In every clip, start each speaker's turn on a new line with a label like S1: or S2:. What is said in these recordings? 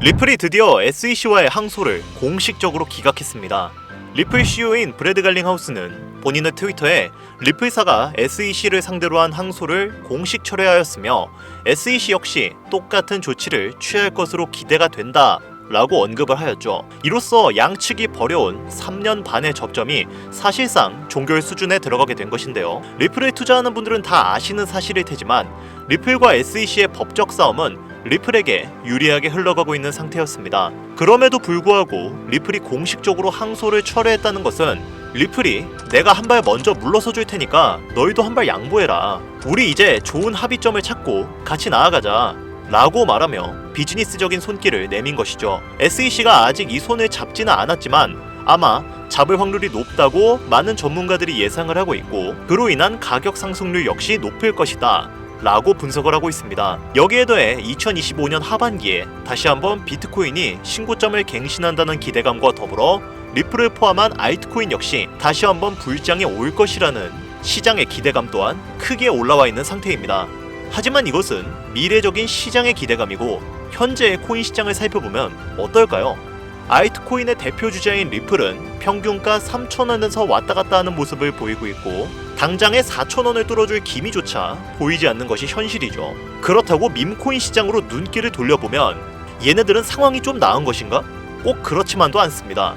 S1: 리플이 드디어 SEC와의 항소를 공식적으로 기각했습니다. 리플 CEO인 브래드 갈링하우스는 본인의 트위터에 리플사가 SEC를 상대로 한 항소를 공식 철회하였으며 SEC 역시 똑같은 조치를 취할 것으로 기대가 된다. 라고 언급을 하였죠. 이로써 양측이 벌여온 3년 반의 접점이 사실상 종결 수준에 들어가게 된 것인데요. 리플에 투자하는 분들은 다 아시는 사실일 테지만 리플과 SEC의 법적 싸움은 리플에게 유리하게 흘러가고 있는 상태였습니다. 그럼에도 불구하고 리플이 공식적으로 항소를 철회했다는 것은 리플이 내가 한 발 먼저 물러서 줄 테니까 너희도 한 발 양보해라. 우리 이제 좋은 합의점을 찾고 같이 나아가자. 라고 말하며 비즈니스적인 손길을 내민 것이죠. SEC가 아직 이 손을 잡지는 않았지만 아마 잡을 확률이 높다고 많은 전문가들이 예상을 하고 있고 그로 인한 가격 상승률 역시 높을 것이다. 라고 분석을 하고 있습니다. 여기에 더해 2025년 하반기에 다시 한번 비트코인이 신고점을 갱신한다는 기대감과 더불어 리플을 포함한 알트코인 역시 다시 한번 불장에 올 것이라는 시장의 기대감 또한 크게 올라와 있는 상태입니다. 하지만 이것은 미래적인 시장의 기대감이고 현재의 코인 시장을 살펴보면 어떨까요? 알트코인의 대표 주자인 리플은 평균가 3,000원에서 왔다 갔다 하는 모습을 보이고 있고 당장에 4,000원을 뚫어줄 기미조차 보이지 않는 것이 현실이죠. 그렇다고 밈코인 시장으로 눈길을 돌려보면 얘네들은 상황이 좀 나은 것인가? 꼭 그렇지만도 않습니다.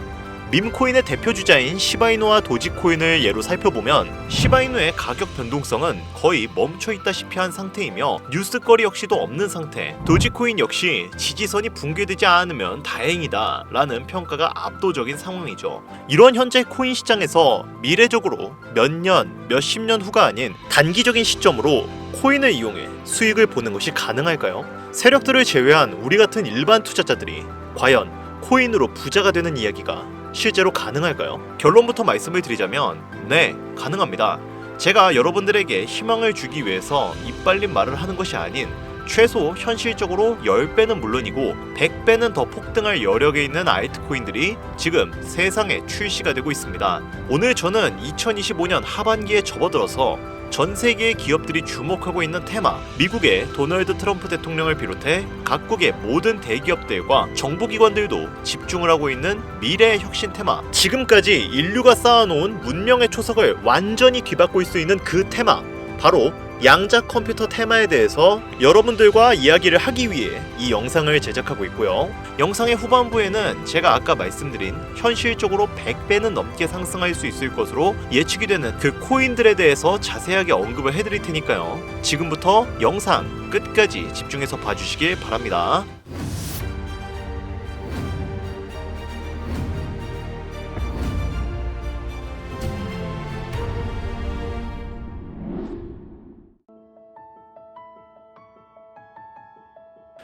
S1: 밈코인의 대표 주자인 시바이누와 도지코인을 예로 살펴보면 시바이누의 가격 변동성은 거의 멈춰 있다시피 한 상태이며 뉴스거리 역시도 없는 상태. 도지코인 역시 지지선이 붕괴되지 않으면 다행이다 라는 평가가 압도적인 상황이죠. 이런 현재 코인 시장에서 미래적으로 몇 년, 몇십 년 후가 아닌 단기적인 시점으로 코인을 이용해 수익을 보는 것이 가능할까요? 세력들을 제외한 우리 같은 일반 투자자들이 과연 코인으로 부자가 되는 이야기가 실제로 가능할까요? 결론부터 말씀을 드리자면 네, 가능합니다. 제가 여러분들에게 희망을 주기 위해서 이빨린 말을 하는 것이 아닌 최소 현실적으로 10배는 물론이고 100배는 더 폭등할 여력에 있는 알트코인들이 지금 세상에 출시가 되고 있습니다. 오늘 저는 2025년 하반기에 접어들어서 전 세계의 기업들이 주목하고 있는 테마, 미국의 도널드 트럼프 대통령을 비롯해 각국의 모든 대기업들과 정부기관들도 집중을 하고 있는 미래의 혁신 테마, 지금까지 인류가 쌓아놓은 문명의 초석을 완전히 뒤바꿀 수 있는 그 테마, 바로 양자 컴퓨터 테마에 대해서 여러분들과 이야기를 하기 위해 이 영상을 제작하고 있고요. 영상의 후반부에는 제가 아까 말씀드린 현실적으로 100배는 넘게 상승할 수 있을 것으로 예측이 되는 그 코인들에 대해서 자세하게 언급을 해드릴 테니까요. 지금부터 영상 끝까지 집중해서 봐주시길 바랍니다.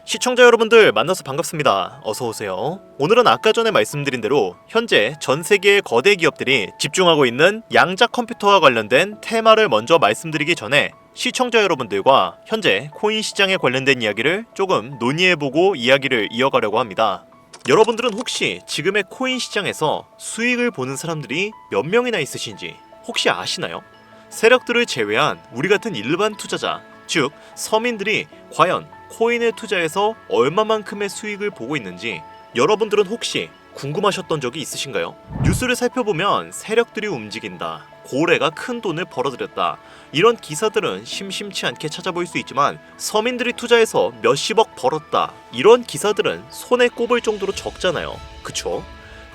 S1: 시청자 여러분들 만나서 반갑습니다. 어서 오세요. 오늘은 아까 전에 말씀드린 대로 현재 전 세계의 거대 기업들이 집중하고 있는 양자 컴퓨터와 관련된 테마를 먼저 말씀드리기 전에 시청자 여러분들과 현재 코인 시장에 관련된 이야기를 조금 논의해보고 이야기를 이어가려고 합니다. 여러분들은 혹시 지금의 코인 시장에서 수익을 보는 사람들이 몇 명이나 있으신지 혹시 아시나요? 세력들을 제외한 우리 같은 일반 투자자, 즉 서민들이 과연 코인에 투자해서 얼마만큼의 수익을 보고 있는지 여러분들은 혹시 궁금하셨던 적이 있으신가요? 뉴스를 살펴보면 세력들이 움직인다. 고래가 큰 돈을 벌어들였다. 이런 기사들은 심심치 않게 찾아볼 수 있지만 서민들이 투자해서 몇십억 벌었다. 이런 기사들은 손에 꼽을 정도로 적잖아요. 그쵸?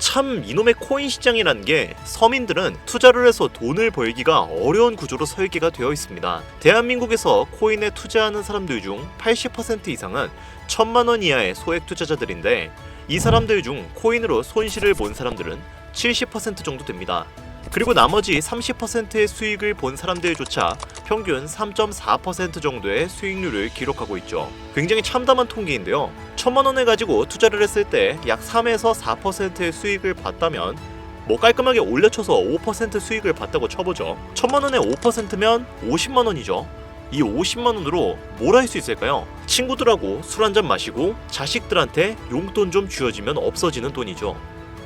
S1: 참 이놈의 코인 시장이라는 게 서민들은 투자를 해서 돈을 벌기가 어려운 구조로 설계가 되어 있습니다. 대한민국에서 코인에 투자하는 사람들 중 80% 이상은 천만 원 이하의 소액 투자자들인데 이 사람들 중 코인으로 손실을 본 사람들은 70% 정도 됩니다. 그리고 나머지 30%의 수익을 본 사람들조차 평균 3.4% 정도의 수익률을 기록하고 있죠. 굉장히 참담한 통계인데요. 천만 원을 가지고 투자를 했을 때 약 3에서 4%의 수익을 봤다면 뭐 깔끔하게 올려쳐서 5% 수익을 봤다고 쳐보죠. 천만 원에 5%면 50만 원이죠. 이 50만 원으로 뭘 할 수 있을까요? 친구들하고 술 한잔 마시고 자식들한테 용돈 좀 쥐어지면 없어지는 돈이죠.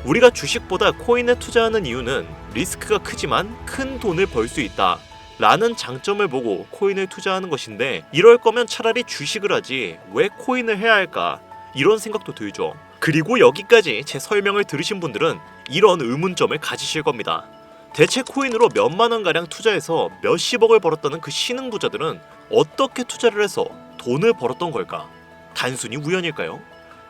S1: 우리가 주식보다 코인에 투자하는 이유는 리스크가 크지만 큰 돈을 벌 수 있다. 라는 장점을 보고 코인을 투자하는 것인데 이럴 거면 차라리 주식을 하지 왜 코인을 해야 할까? 이런 생각도 들죠. 그리고 여기까지 제 설명을 들으신 분들은 이런 의문점을 가지실 겁니다. 대체 코인으로 몇만 원 가량 투자해서 몇십억을 벌었다는 그 신흥 부자들은 어떻게 투자를 해서 돈을 벌었던 걸까? 단순히 우연일까요?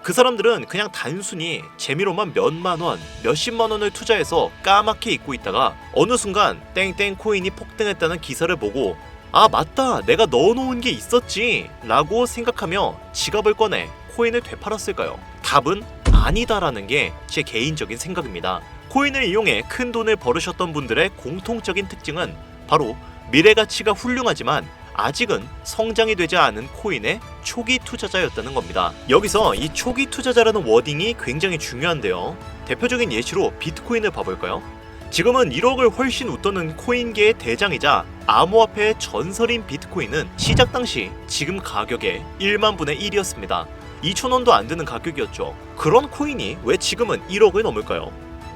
S1: 그 사람들은 그냥 단순히 재미로만 몇만 원, 몇십만 원을 투자해서 까맣게 잊고 있다가 어느 순간 땡땡 코인이 폭등했다는 기사를 보고 아 맞다 내가 넣어놓은 게 있었지 라고 생각하며 지갑을 꺼내 코인을 되팔았을까요? 답은 아니다라는 게 제 개인적인 생각입니다. 코인을 이용해 큰 돈을 벌으셨던 분들의 공통적인 특징은 바로 미래 가치가 훌륭하지만 아직은 성장이 되지 않은 코인의 초기 투자자였다는 겁니다. 여기서 이 초기 투자자라는 워딩이 굉장히 중요한데요. 대표적인 예시로 비트코인을 봐볼까요? 지금은 1억을 훨씬 웃도는 코인계의 대장이자 암호화폐의 전설인 비트코인은 시작 당시 지금 가격의 1만 분의 1이었습니다. 2천원도 안 되는 가격이었죠. 그런 코인이 왜 지금은 1억을 넘을까요?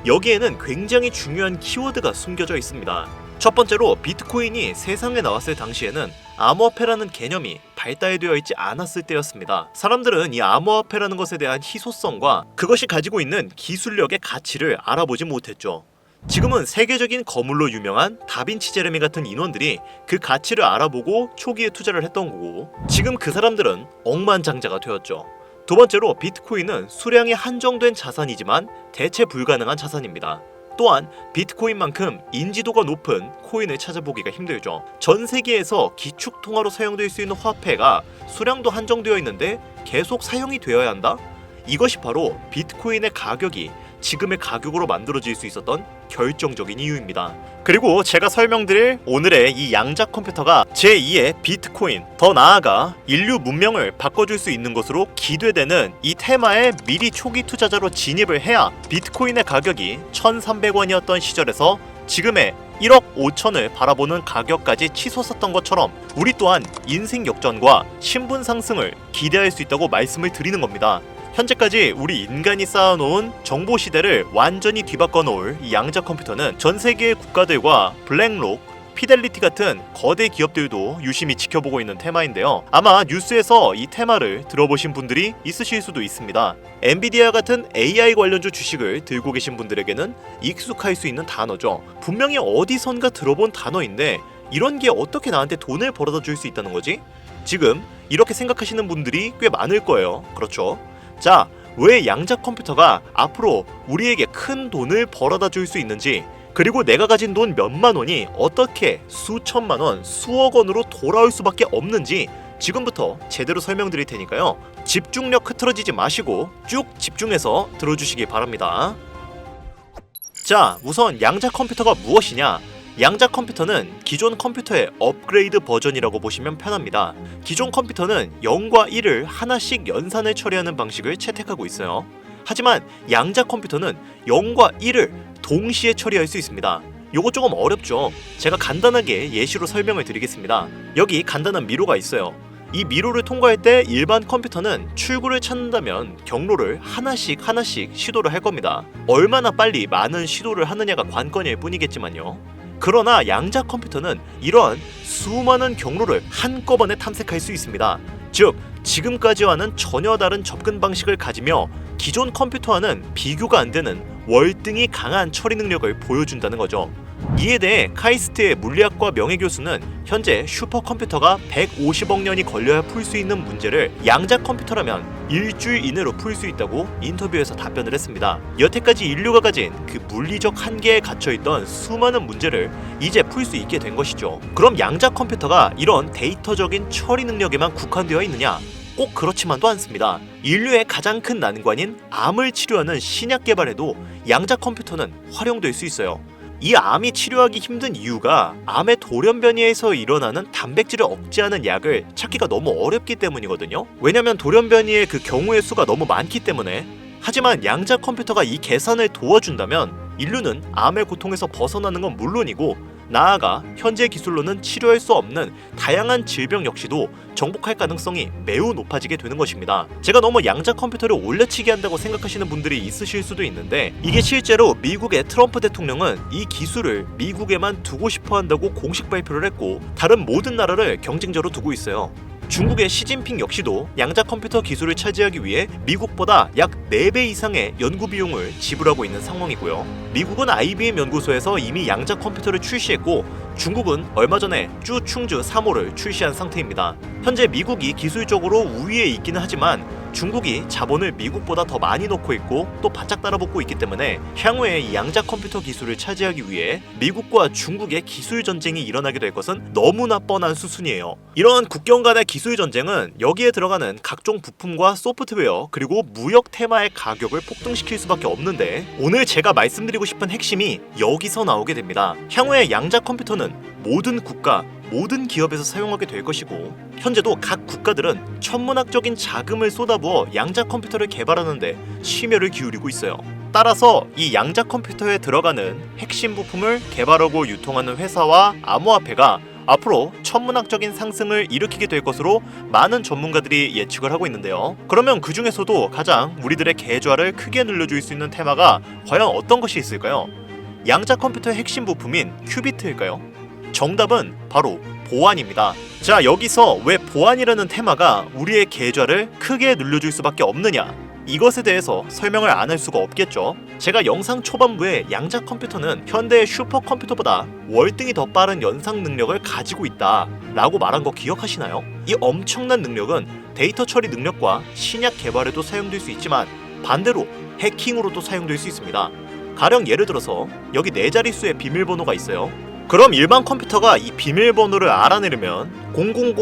S1: 여기에는 굉장히 중요한 키워드가 숨겨져 있습니다. 첫 번째로 비트코인이 세상에 나왔을 당시에는 암호화폐라는 개념이 발달되어 있지 않았을 때였습니다. 사람들은 이 암호화폐라는 것에 대한 희소성과 그것이 가지고 있는 기술력의 가치를 알아보지 못했죠. 지금은 세계적인 거물로 유명한 다빈치 제레미 같은 인원들이 그 가치를 알아보고 초기에 투자를 했던 거고 지금 그 사람들은 억만장자가 되었죠. 두 번째로 비트코인은 수량이 한정된 자산이지만 대체 불가능한 자산입니다. 또한 비트코인만큼 인지도가 높은 코인을 찾아보기가 힘들죠. 전 세계에서 기축 통화로 사용될 수 있는 화폐가 수량도 한정되어 있는데 계속 사용이 되어야 한다? 이것이 바로 비트코인의 가격이 지금의 가격으로 만들어질 수 있었던 결정적인 이유입니다. 그리고 제가 설명드릴 오늘의 이 양자 컴퓨터가 제2의 비트코인, 더 나아가 인류 문명을 바꿔줄 수 있는 것으로 기대되는 이 테마에 미리 초기 투자자로 진입을 해야 비트코인의 가격이 1,300원이었던 시절에서 지금의 1억 5천을 바라보는 가격까지 치솟았던 것처럼 우리 또한 인생 역전과 신분 상승을 기대할 수 있다고 말씀을 드리는 겁니다. 현재까지 우리 인간이 쌓아놓은 정보 시대를 완전히 뒤바꿔 놓을 이 양자 컴퓨터는 전 세계의 국가들과 블랙록, 피델리티 같은 거대 기업들도 유심히 지켜보고 있는 테마인데요. 아마 뉴스에서 이 테마를 들어보신 분들이 있으실 수도 있습니다. 엔비디아 같은 AI 관련주 주식을 들고 계신 분들에게는 익숙할 수 있는 단어죠. 분명히 어디선가 들어본 단어인데 이런 게 어떻게 나한테 돈을 벌어다 줄 수 있다는 거지? 지금 이렇게 생각하시는 분들이 꽤 많을 거예요. 그렇죠? 자, 왜 양자 컴퓨터가 앞으로 우리에게 큰 돈을 벌어다 줄 수 있는지, 그리고 내가 가진 돈 몇만 원이 어떻게 수천만 원, 수억 원으로 돌아올 수밖에 없는지 지금부터 제대로 설명드릴 테니까요. 집중력 흐트러지지 마시고 쭉 집중해서 들어주시기 바랍니다. 자, 우선 양자 컴퓨터가 무엇이냐? 양자 컴퓨터는 기존 컴퓨터의 업그레이드 버전이라고 보시면 편합니다. 기존 컴퓨터는 0과 1을 하나씩 연산을 처리하는 방식을 채택하고 있어요. 하지만 양자 컴퓨터는 0과 1을 동시에 처리할 수 있습니다. 요거 조금 어렵죠. 제가 간단하게 예시로 설명을 드리겠습니다. 여기 간단한 미로가 있어요. 이 미로를 통과할 때 일반 컴퓨터는 출구를 찾는다면 경로를 하나씩 하나씩 시도를 할 겁니다. 얼마나 빨리 많은 시도를 하느냐가 관건일 뿐이겠지만요. 그러나 양자 컴퓨터는 이러한 수많은 경로를 한꺼번에 탐색할 수 있습니다. 즉, 지금까지와는 전혀 다른 접근 방식을 가지며 기존 컴퓨터와는 비교가 안 되는 월등히 강한 처리 능력을 보여준다는 거죠. 이에 대해 카이스트의 물리학과 명예교수는 현재 슈퍼컴퓨터가 150억 년이 걸려야 풀 수 있는 문제를 양자 컴퓨터라면 일주일 이내로 풀 수 있다고 인터뷰에서 답변을 했습니다. 여태까지 인류가 가진 그 물리적 한계에 갇혀있던 수많은 문제를 이제 풀 수 있게 된 것이죠. 그럼 양자 컴퓨터가 이런 데이터적인 처리 능력에만 국한되어 있느냐? 꼭 그렇지만도 않습니다. 인류의 가장 큰 난관인 암을 치료하는 신약 개발에도 양자 컴퓨터는 활용될 수 있어요. 이 암이 치료하기 힘든 이유가 암의 돌연변이에서 일어나는 단백질을 억제하는 약을 찾기가 너무 어렵기 때문이거든요. 왜냐면 돌연변이의 그 경우의 수가 너무 많기 때문에. 하지만 양자 컴퓨터가 이 계산을 도와준다면 인류는 암의 고통에서 벗어나는 건 물론이고 나아가 현재 기술로는 치료할 수 없는 다양한 질병 역시도 정복할 가능성이 매우 높아지게 되는 것입니다. 제가 너무 양자 컴퓨터를 올려치기 한다고 생각하시는 분들이 있으실 수도 있는데 이게 실제로 미국의 트럼프 대통령은 이 기술을 미국에만 두고 싶어 한다고 공식 발표를 했고 다른 모든 나라를 경쟁자로 두고 있어요. 중국의 시진핑 역시도 양자 컴퓨터 기술을 차지하기 위해 미국보다 약 4배 이상의 연구 비용을 지불하고 있는 상황이고요. 미국은 IBM 연구소에서 이미 양자 컴퓨터를 출시했고 중국은 얼마 전에 쭈충즈 3호를 출시한 상태입니다. 현재 미국이 기술적으로 우위에 있기는 하지만 중국이 자본을 미국보다 더 많이 넣고 있고 또 바짝 따라붙고 있기 때문에 향후에 이 양자 컴퓨터 기술을 차지하기 위해 미국과 중국의 기술 전쟁이 일어나게 될 것은 너무나 뻔한 수순이에요. 이런 국경 간의 기술 전쟁은 여기에 들어가는 각종 부품과 소프트웨어 그리고 무역 테마의 가격을 폭등시킬 수밖에 없는데 오늘 제가 말씀드리고 싶은 핵심이 여기서 나오게 됩니다. 향후에 양자 컴퓨터는 모든 국가 모든 기업에서 사용하게 될 것이고 현재도 각 국가들은 천문학적인 자금을 쏟아부어 양자 컴퓨터를 개발하는데 심혈을 기울이고 있어요. 따라서 이 양자 컴퓨터에 들어가는 핵심 부품을 개발하고 유통하는 회사와 암호화폐가 앞으로 천문학적인 상승을 일으키게 될 것으로 많은 전문가들이 예측을 하고 있는데요. 그러면 그 중에서도 가장 우리들의 계좌를 크게 늘려줄 수 있는 테마가 과연 어떤 것이 있을까요? 양자 컴퓨터의 핵심 부품인 큐비트일까요? 정답은 바로 보안입니다. 자, 여기서 왜 보안이라는 테마가 우리의 계좌를 크게 늘려줄 수밖에 없느냐? 이것에 대해서 설명을 안 할 수가 없겠죠. 제가 영상 초반부에 양자 컴퓨터는 현대의 슈퍼컴퓨터보다 월등히 더 빠른 연상 능력을 가지고 있다 라고 말한 거 기억하시나요? 이 엄청난 능력은 데이터 처리 능력과 신약 개발에도 사용될 수 있지만 반대로 해킹으로도 사용될 수 있습니다. 가령 예를 들어서 여기 네 자릿수의 비밀번호가 있어요. 그럼 일반 컴퓨터가 이 비밀번호를 알아내려면 0000,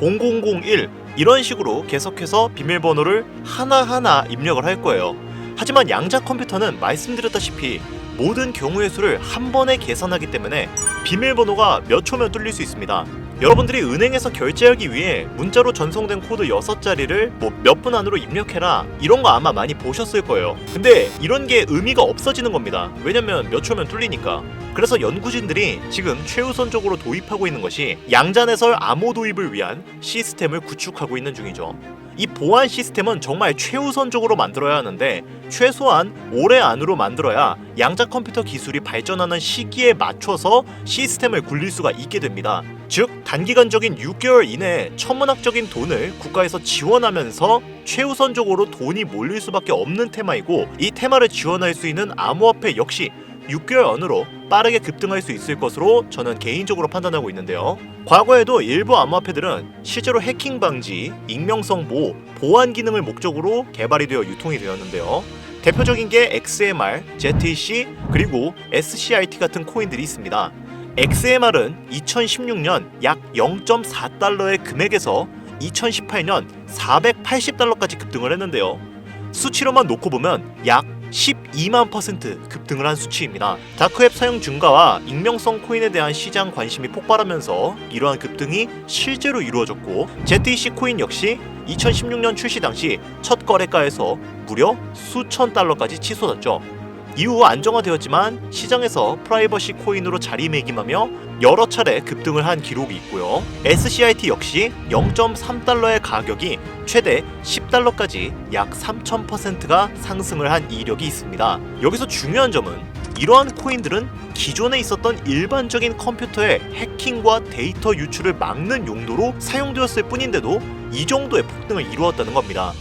S1: 0001 이런 식으로 계속해서 비밀번호를 하나하나 입력을 할 거예요. 하지만 양자 컴퓨터는 말씀드렸다시피 모든 경우의 수를 한 번에 계산하기 때문에 비밀번호가 몇 초면 뚫릴 수 있습니다. 여러분들이 은행에서 결제하기 위해 문자로 전송된 코드 6자리를 뭐 몇 분 안으로 입력해라 이런 거 아마 많이 보셨을 거예요. 근데 이런 게 의미가 없어지는 겁니다. 왜냐면 몇 초면 뚫리니까. 그래서 연구진들이 지금 최우선적으로 도입하고 있는 것이 양자내설 암호 도입을 위한 시스템을 구축하고 있는 중이죠. 이 보안 시스템은 정말 최우선적으로 만들어야 하는데 최소한 올해 안으로 만들어야 양자 컴퓨터 기술이 발전하는 시기에 맞춰서 시스템을 굴릴 수가 있게 됩니다. 즉 단기간적인 6개월 이내에 천문학적인 돈을 국가에서 지원하면서 최우선적으로 돈이 몰릴 수밖에 없는 테마이고 이 테마를 지원할 수 있는 암호화폐 역시 6개월 안으로 빠르게 급등할 수 있을 것으로 저는 개인적으로 판단하고 있는데요. 과거에도 일부 암호화폐들은 실제로 해킹 방지, 익명성 보호, 보안 기능을 목적으로 개발이 되어 유통이 되었는데요. 대표적인 게 XMR, ZEC, 그리고 SCIT 같은 코인들이 있습니다. XMR은 2016년 약 0.4달러의 금액에서 2018년 480달러까지 급등을 했는데요. 수치로만 놓고 보면 약 12만 퍼센트 급등을 한 수치입니다. 다크웹 사용 증가와 익명성 코인에 대한 시장 관심이 폭발하면서 이러한 급등이 실제로 이루어졌고 ZEC 코인 역시 2016년 출시 당시 첫 거래가에서 무려 수천 달러까지 치솟았죠. 이후 안정화되었지만 시장에서 프라이버시 코인으로 자리매김하며 여러 차례 급등을 한 기록이 있고요. SCIT 역시 0.3달러의 가격이 최대 10달러까지 약 3000%가 상승을 한 이력이 있습니다. 여기서 중요한 점은 이러한 코인들은 기존에 있었던 일반적인 컴퓨터의 해킹과 데이터 유출을 막는 용도로 사용되었을 뿐인데도 이 정도의 폭등을 이루었다는 겁니다.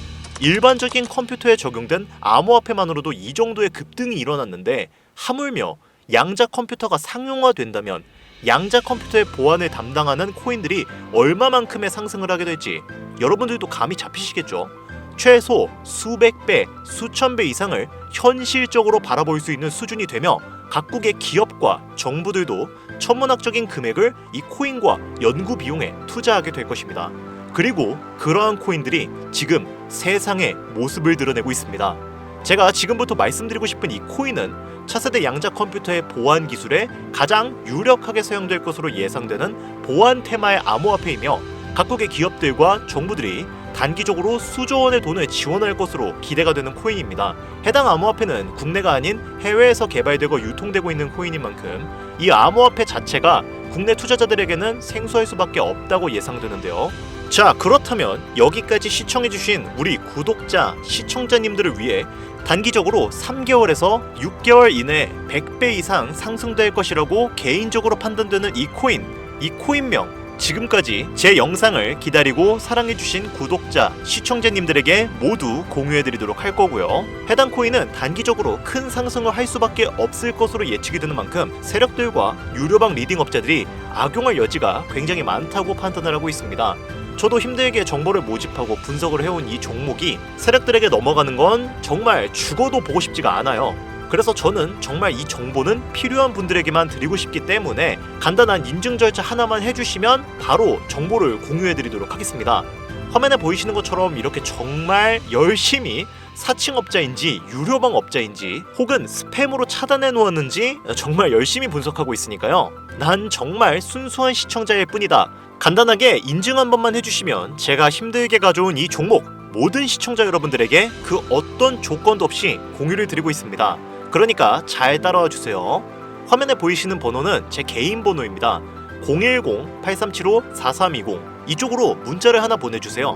S1: 일반적인 컴퓨터에 적용된 암호화폐만으로도 이 정도의 급등이 일어났는데 하물며 양자 컴퓨터가 상용화된다면 양자 컴퓨터의 보안을 담당하는 코인들이 얼마만큼의 상승을 하게 될지 여러분들도 감이 잡히시겠죠. 최소 수백 배, 수천 배 이상을 현실적으로 바라볼 수 있는 수준이 되며 각국의 기업과 정부들도 천문학적인 금액을 이 코인과 연구 비용에 투자하게 될 것입니다. 그리고 그러한 코인들이 지금 세상의 모습을 드러내고 있습니다. 제가 지금부터 말씀드리고 싶은 이 코인은 차세대 양자 컴퓨터의 보안 기술에 가장 유력하게 사용될 것으로 예상되는 보안 테마의 암호화폐이며 각국의 기업들과 정부들이 단기적으로 수조 원의 돈을 지원할 것으로 기대가 되는 코인입니다. 해당 암호화폐는 국내가 아닌 해외에서 개발되고 유통되고 있는 코인인 만큼 이 암호화폐 자체가 국내 투자자들에게는 생소할 수밖에 없다고 예상되는데요. 자, 그렇다면 여기까지 시청해주신 우리 구독자, 시청자님들을 위해 단기적으로 3개월에서 6개월 이내 100배 이상 상승될 것이라고 개인적으로 판단되는 이 코인, 이 코인명 지금까지 제 영상을 기다리고 사랑해주신 구독자, 시청자님들에게 모두 공유해드리도록 할 거고요. 해당 코인은 단기적으로 큰 상승을 할 수밖에 없을 것으로 예측이 되는 만큼 세력들과 유료방 리딩 업자들이 악용할 여지가 굉장히 많다고 판단을 하고 있습니다. 저도 힘들게 정보를 모집하고 분석을 해온 이 종목이 세력들에게 넘어가는 건 정말 죽어도 보고 싶지가 않아요. 그래서 저는 정말 이 정보는 필요한 분들에게만 드리고 싶기 때문에 간단한 인증 절차 하나만 해주시면 바로 정보를 공유해드리도록 하겠습니다. 화면에 보이시는 것처럼 이렇게 정말 열심히 사칭업자인지 유료방 업자인지 혹은 스팸으로 차단해 놓았는지 정말 열심히 분석하고 있으니까요. 난 정말 순수한 시청자일 뿐이다. 간단하게 인증 한 번만 해주시면 제가 힘들게 가져온 이 종목 모든 시청자 여러분들에게 그 어떤 조건도 없이 공유를 드리고 있습니다. 그러니까 잘 따라와 주세요. 화면에 보이시는 번호는 제 개인 번호입니다. 010-8375-4320 이쪽으로 문자를 하나 보내주세요.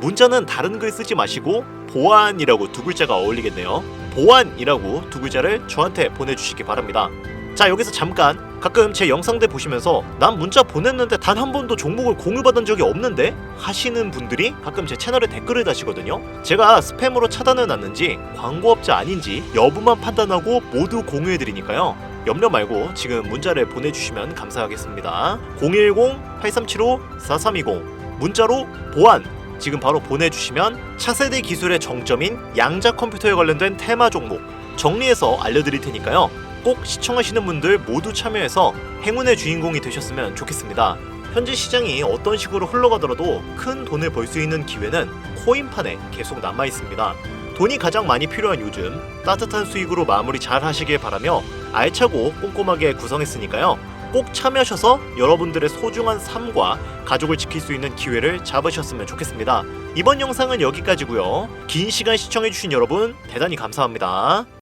S1: 문자는 다른 글 쓰지 마시고 보안이라고 두 글자가 어울리겠네요. 보안이라고 두 글자를 저한테 보내주시기 바랍니다. 자 여기서 잠깐 가끔 제 영상들 보시면서 난 문자 보냈는데 단 한 번도 종목을 공유받은 적이 없는데 하시는 분들이 가끔 제 채널에 댓글을 다시거든요. 제가 스팸으로 차단해 놨는지 광고업자 아닌지 여부만 판단하고 모두 공유해 드리니까요. 염려 말고 지금 문자를 보내주시면 감사하겠습니다. 010-8375-4320 문자로 보안 지금 바로 보내주시면 차세대 기술의 정점인 양자 컴퓨터에 관련된 테마 종목 정리해서 알려드릴 테니까요. 꼭 시청하시는 분들 모두 참여해서 행운의 주인공이 되셨으면 좋겠습니다. 현재 시장이 어떤 식으로 흘러가더라도 큰 돈을 벌 수 있는 기회는 코인판에 계속 남아 있습니다. 돈이 가장 많이 필요한 요즘 따뜻한 수익으로 마무리 잘 하시길 바라며 알차고 꼼꼼하게 구성했으니까요. 꼭 참여하셔서 여러분들의 소중한 삶과 가족을 지킬 수 있는 기회를 잡으셨으면 좋겠습니다. 이번 영상은 여기까지고요. 긴 시간 시청해주신 여러분 대단히 감사합니다.